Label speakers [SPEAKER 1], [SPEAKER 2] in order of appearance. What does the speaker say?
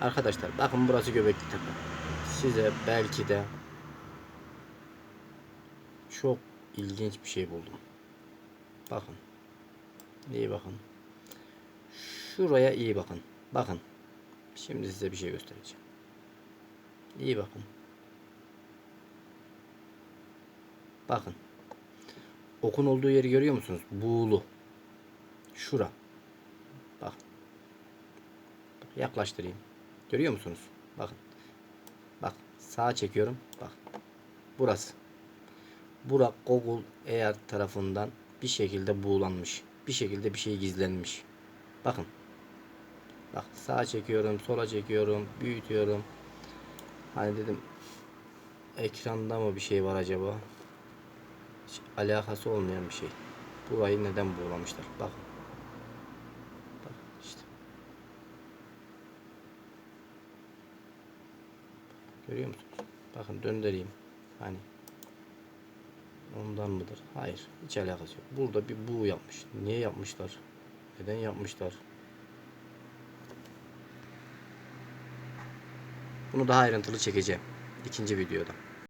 [SPEAKER 1] Arkadaşlar bakın burası Göbekli Tepe. Size belki de çok ilginç bir şey buldum. Bakın. İyi bakın. Şuraya iyi bakın. Bakın. Şimdi size bir şey göstereceğim. İyi bakın. Bakın. Okun olduğu yeri görüyor musunuz? Buğulu. Şura. Bak. Yaklaştırayım. Görüyor musunuz? Bakın. Bak. Sağa çekiyorum. Bak. Burası. Bura Google Eğer tarafından bir şekilde buğulanmış. Bir şekilde bir şey gizlenmiş. Bakın. Bak sağa çekiyorum, sola çekiyorum, büyütüyorum. Hani dedim ekranda mı bir şey var acaba? Hiç alakası olmayan bir şey. Burayı neden buğulamışlar? Bakın. Bak işte. Görüyor musunuz? Bakın döndüreyim. Hani ondan mıdır? Hayır. Hiç alakası yok. Burada bir buğu yapmış. Niye yapmışlar? Neden yapmışlar? Bunu daha ayrıntılı çekeceğim. ikinci videoda.